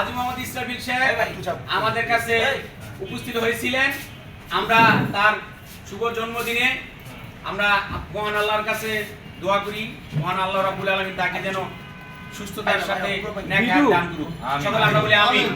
হাজি মোহাম্মদ ইসরাফিল সাহেব আমাদের কাছে উপস্থিত হয়েছিলেন। আমরা তার শুভ জন্মদিনে আমরা মহান আল্লাহর কাছে দোয়া করি। মহান আল্লাহ রাব্বুল আলামিন তাকে যেন সুস্থতার সাথে দান করুক। সকলে আমরা বলি আমিন।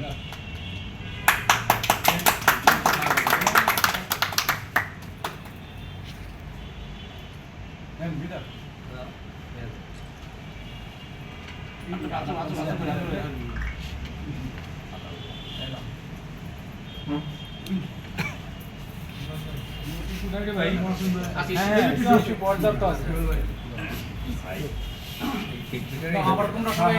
না ভিডিও দিতেছে না ভাই আস্তে আস্তে খাওয়াই